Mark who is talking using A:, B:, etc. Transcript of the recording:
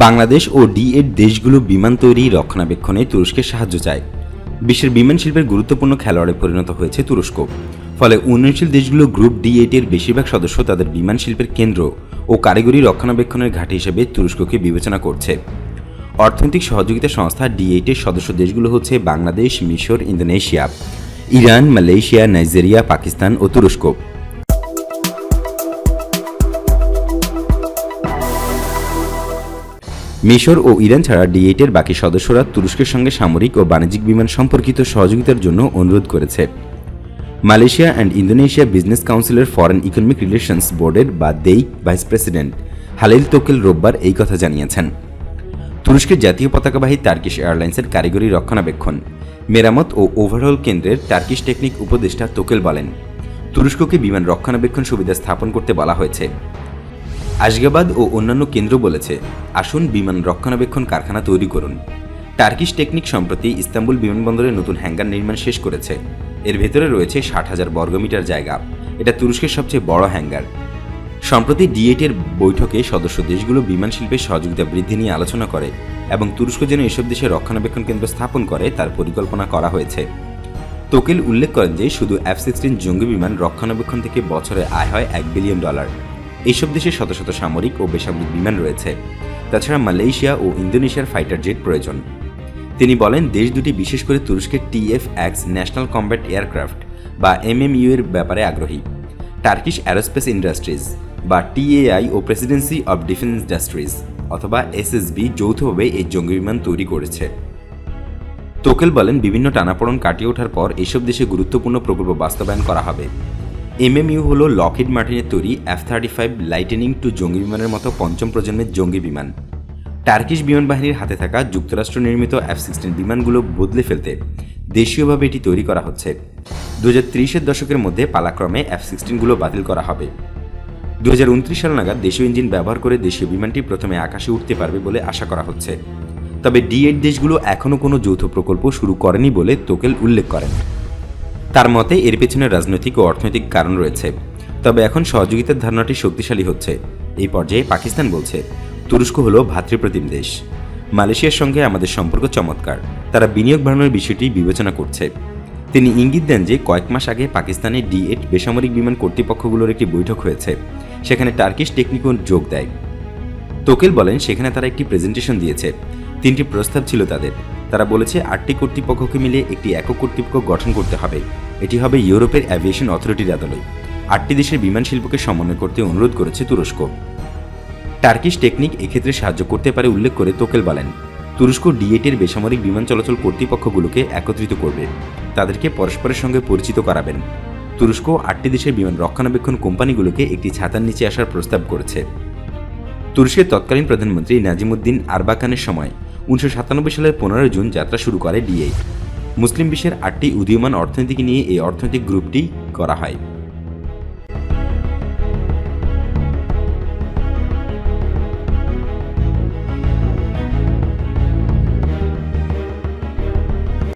A: বাংলাদেশ ও D eight দেশগুলো বিমান তৈরি রক্ষণাবেক্ষণে তুরস্কের সাহায্য চায়। বিশ্বের বিমান শিল্পের গুরুত্বপূর্ণ খেলোয়াড়ে পরিণত হয়েছে তুরস্ক। ফলে উন্নয়নশীল দেশগুলো গ্রুপ ডি এইটের বেশিরভাগ সদস্য তাদের বিমান শিল্পের কেন্দ্র ও কারিগরি রক্ষণাবেক্ষণের ঘাঁটি হিসেবে তুরস্ককে বিবেচনা করছে। অর্থনৈতিক সহযোগিতা সংস্থা ডি এইটের সদস্য দেশগুলো হচ্ছে বাংলাদেশ, মিশর, Indonesia, Iran, Malaysia, Nigeria, Pakistan ও তুরস্ক। মিশর ও ইরান ছাড়া ডি এইটের বাকি সদস্যরা তুরস্কের সঙ্গে সামরিক ও বাণিজ্যিক বিমান সম্পর্কিত সহযোগিতার জন্য অনুরোধ করেছে। মালয়েশিয়া অ্যান্ড ইন্দোনেশিয়া বিজনেস কাউন্সিলের ফরেন ইকোনমিক রিলেশনস বোর্ডের বা দেইক ভাইস প্রেসিডেন্ট হালিল তোকেল রোববার এই কথা জানিয়েছেন। তুরস্কের জাতীয় পতাকাবাহী টার্কিশ এয়ারলাইন্সের কারিগরি রক্ষণাবেক্ষণ, মেরামত ও ওভারঅল কেন্দ্রের টার্কিশ টেকনিক উপদেষ্টা তোকেল বলেন, তুরস্ককে বিমান রক্ষণাবেক্ষণ সুবিধা স্থাপন করতে বলা হয়েছে। আশগাবাদ ও অন্যান্য কেন্দ্র বলেছে, আসুন বিমান রক্ষণাবেক্ষণ কারখানা তৈরি করুন। টার্কিশ টেকনিক সম্প্রতি ইস্তাম্বুল বিমানবন্দরে নতুন হ্যাঙ্গার নির্মাণ শেষ করেছে। এর ভেতরে রয়েছে ষাট হাজার বর্গমিটার জায়গা। এটা তুরস্কের সবচেয়ে বড় হ্যাঙ্গার। সম্প্রতি ডিএটের বৈঠকে সদস্য দেশগুলো বিমান শিল্পের সহযোগিতা বৃদ্ধি নিয়ে আলোচনা করে এবং তুরস্ক যেন এসব দেশে রক্ষণাবেক্ষণ কেন্দ্র স্থাপন করে তার পরিকল্পনা করা হয়েছে। তোকেল উল্লেখ করেন যে, শুধু এফ সিক্সটিন জঙ্গি বিমান রক্ষণাবেক্ষণ থেকে বছরে আয় হয় এক বিলিয়ন ডলার। এইসব দেশে শত শত সামরিক ও বেসামরিক বিমান রয়েছে। তাছাড়া মালয়েশিয়া ও ইন্দোনেশিয়ার ফাইটার জেট প্রয়োজন। তিনি বলেন, দেশ দুটি বিশেষ করে তুরস্কের TF X national combat aircraft বা এমএমইউ এর ব্যাপারে আগ্রহী। টার্কিশ অ্যারোস্পেস ইন্ডাস্ট্রিজ বা টিএআই ও প্রেসিডেন্সি অব ডিফেন্স ইন্ডাস্ট্রিজ অথবা এসএসবি যৌথভাবে এই জঙ্গি বিমান তৈরি করেছে। তোকেল বলেন, বিভিন্ন টানাপোড়ন কাটিয়ে ওঠার পর এসব দেশে গুরুত্বপূর্ণ প্রকল্প বাস্তবায়ন করা হবে। এমএমইউ হল লকহিড মার্টিনের তৈরি F thirty five lightning two জঙ্গি বিমানের মতো পঞ্চম প্রজন্মের জঙ্গি বিমান। টার্কিশ বিমান বাহিনীর হাতে থাকা যুক্তরাষ্ট্র নির্মিত এফ সিক্সটিন বিমানগুলো বদলে ফেলতে দেশীয়ভাবে এটি তৈরি করা হচ্ছে। দু হাজার দশকের মধ্যে পালাক্রমে এফ সিক্সটিনগুলো বাতিল করা হবে। দু হাজার উনত্রিশ সাল নাগাদ দেশীয় ইঞ্জিন ব্যবহার করে দেশীয় বিমানটি প্রথমে আকাশে উঠতে পারবে বলে আশা করা হচ্ছে। তবে ডি এইট দেশগুলো এখনও কোনো যৌথ প্রকল্প শুরু করেনি বলে তোকেল উল্লেখ করেন। তার মতে, এর পেছনে রাজনৈতিক ও অর্থনৈতিক কারণ রয়েছে। তবে এখন সহযোগিতার ধারণাটি শক্তিশালী হচ্ছে। এই পর্যায়ে পাকিস্তান বলছে, তুরস্ক হল ভাতৃপ্রতিম দেশ। মালয়েশিয়ার সঙ্গে আমাদের সম্পর্ক চমৎকার। তারা বিনিয়োগ বাড়ানোর বিষয়টি বিবেচনা করছে। তিনি ইঙ্গিত দেন যে, কয়েক মাস আগে পাকিস্তানে ডি এইট বেসামরিক বিমান কর্তৃপক্ষগুলোর একটি বৈঠক হয়েছে। সেখানে টার্কিশ টেকনিকও যোগ দেয়। তোকেল বলেন, সেখানে তারা একটি প্রেজেন্টেশন দিয়েছে। তিনটি প্রস্তাব ছিল তাদের। তারা বলেছে আটটি কর্তৃপক্ষকে মিলে একটি একক কর্তৃপক্ষ গঠন করতে হবে। এটি হবে ইউরোপের অ্যাভিয়েশন অথরিটির আদালত। আটটি দেশের বিমান শিল্পকে সমন্বয় করতে অনুরোধ করেছে তুরস্ক। টার্কিশ টেকনিক এক্ষেত্রে সাহায্য করতে পারে উল্লেখ করে তোকেল বলেন, তুরস্ক ডিএটের বেসামরিক বিমান চলাচল কর্তৃপক্ষগুলোকে একত্রিত করবে। তাদেরকে পরস্পরের সঙ্গে পরিচিত করাবেন। তুরস্ক আটটি দেশের বিমান রক্ষণাবেক্ষণ কোম্পানিগুলোকে একটি ছাতার নিচে আসার প্রস্তাব করেছে। তুরস্কের তৎকালীন প্রধানমন্ত্রী নাজিমুদ্দিন আরবাকানের সময় উনিশশো সাতানব্বই সালের পনেরোই জুন যাত্রা শুরু করে ডিএ মুসলিম বিশ্বের আটটি উদীয়মান অর্থনীতিকে নিয়ে এই অর্থনৈতিক গ্রুপটি করা হয়।